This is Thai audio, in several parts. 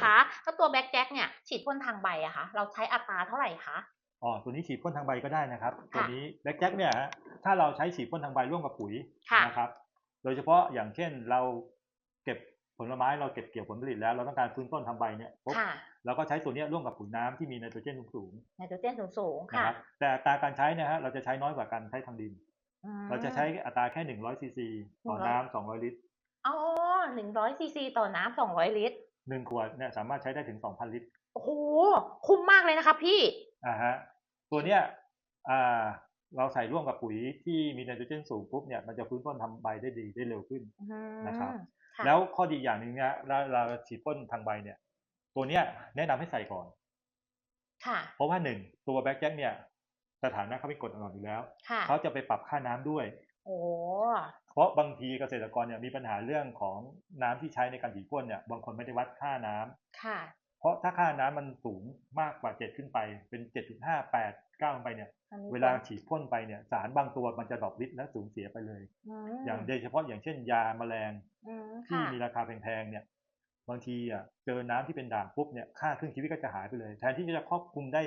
คะแล้วตัวแบ็กแจ็คเนี่ยฉีดพ่นทางใบอะคะเราใช้อัตราเท่าไหร่คะอ๋อตัวนี้ฉีดพ่นทางใบก็ได้นะครับค่ะตัวนี้แบ็กแจ็คเนี่ยฮะถ้าเราใช้ฉีดพ่นทางใบร่วมกับปุ๋ยค่ะนะครับ โดยเฉพาะอย่างเช่นเราเก็บผลไม้เราเก็บเกี่ยวผลผลิตแล้วเราต้องการฟื้นต้นทางใบเนี่ยปุ๊บค่ะเราก็ใช้ตัวเนี้ยร่วมกับปุ๋ยน้ำที่มีไนโตรเจนสูงไนโตรเจนสูงๆๆนะค่ะครับแต่อัตราการใช้เนะฮะเราจะใช้น้อยกว่าการใช้ทางดินอืมเราจะใช้อัตราแค่100ซีซีต่อ100น้ำ200ลิตรอ๋อหนึ่งร้อยซีซีต่อน้ำสองร้อยลิตร หนึ่งขวดเนี่ยสามารถใช้ได้ถึง2,000ลิตรโอ้โหคุ้มมากเลยนะคะพี่อ่าฮะตัวเนี้ยอ่าเราใส่ร่วมกับปุ๋ยที่มีไนโตรเจนสูงปุ๊บเนี่ยมันจะฟื้นต้นทำใบได้ดีได้เร็วขึ้นอืมนะครับค่ะแล้วข้อดีอย่างหนึ่งเนี่ยเราเราฉีดพ่นทางใบเนี่ย ตัวเนี้ยแนะนำให้ใส่ก่อน ค่ะ เพราะว่าหนึ่งตัวแบ็กแจ็คเนี่ยสถานะเขาเป็นกรดอ่อนอยู่แล้วค่ะเขาจะไปปรับค่าน้ำด้วย โอ้เพราะบางทีเกษตรกรเนี่ยมีปัญหาเรื่องของน้ำที่ใช้ในการฉีดพ่นเนี่ยบางคนไม่ได้วัดค่าน้ำค่ะ เพราะถ้าค่าน้ำมันสูงมากกว่าเจ็ดขึ้นไปเป็นเจ็ดจุดห้าแปดเก้าขึ้นไปเนี่ย อันนี้เวลาฉีดพ่นไปเนี่ยสารบางตัวมันจะดรอปฤทธิ์และสูญเสียไปเลย อืมอย่างโดยเฉพาะอย่างเช่นยาแมลงอืมที่ค่ะ มีราคาแพงๆเนี่ย บางทีอะเจอน้ำที่เป็นด่างปุ๊บเนี่ยค่าครึ่งชีวิตก็จะหายไปเลย แทนที่จะครอบคลุมได้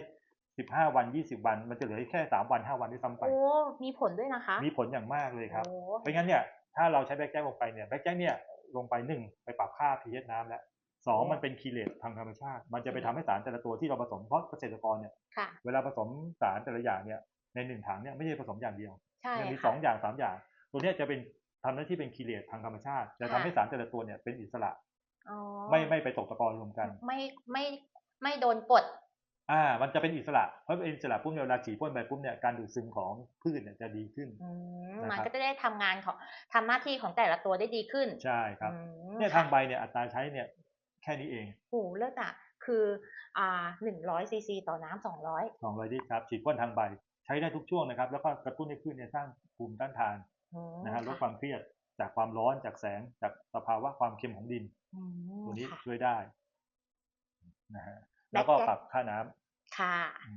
สิบห้าวันยี่สิบวัน มันจะเหลือแค่สามวันห้าวันด้วยซ้ำไป โอ้ มีผลด้วยนะคะ มีผลอย่างมากเลยครับโอ้เพราะงั้นเนี่ยถ้าเราใช้แบ็กแจ็คลงไปเนี่ยแบ็กแจ็คเนี่ยลงไปหนึ่งไปปรับค่า pH น้ำแล้วสองมันเป็นคีเลตทางธรรมชาติ มันจะไปทำให้สารแต่ละตัวที่เราผสมเพราะเกษตรกรเนี่ยค่ะเวลาผสมสารแต่ละอย่างเนี่ยในหนึ่งถังเนี่ยไม่ใช่ผสมอย่างเดียวใช่มันมีค่ะสองอย่างสามอย่าง ตัวเนี้ยจะเป็นทำหน้าที่เป็นคีเลตทางธรรมชาติ จะทำค่ะให้สารแต่ละตัวเนี่ยเป็นอิสระอ๋อไม่ไม่ไปตกตะกอนรวมกัน ไม่ไม่ไม่โดนกด อ่า มันจะเป็นอิสระ เพราะเป็นอิสระปุ๊บเนี่ยเวลาฉีดพ่นไปปุ๊บเนี่ยการดูดซึมของพืชเนี่ยจะดีขึ้นอืมนะครับมันก็จะได้ทำงานของทำหน้าที่ของแต่ละตัวได้ดีขึ้น ใช่ครับอืมเนี่ยค่ะทางใบเนี่ยอัตราใช้เนี่ยแค่นี้เองโอ้โหเลิศอะ คืออ่าหนึ่งร้อยซีซีต่อน้ำสองร้อยสองร้อยลิตรครับ ฉีดพ่นทางใบ ใช้ได้ทุกช่วงนะครับ แล้วก็กระตุ้นให้พืชเนี่ยสร้างภูมิต้านทานนะฮะลดความเครียดจากความร้อนจากแสงจากสภาวะความเค็มของดินตัวนี้ช่วยได้นะฮะแล้วก็ปรับค่าน้ำ ค่ะ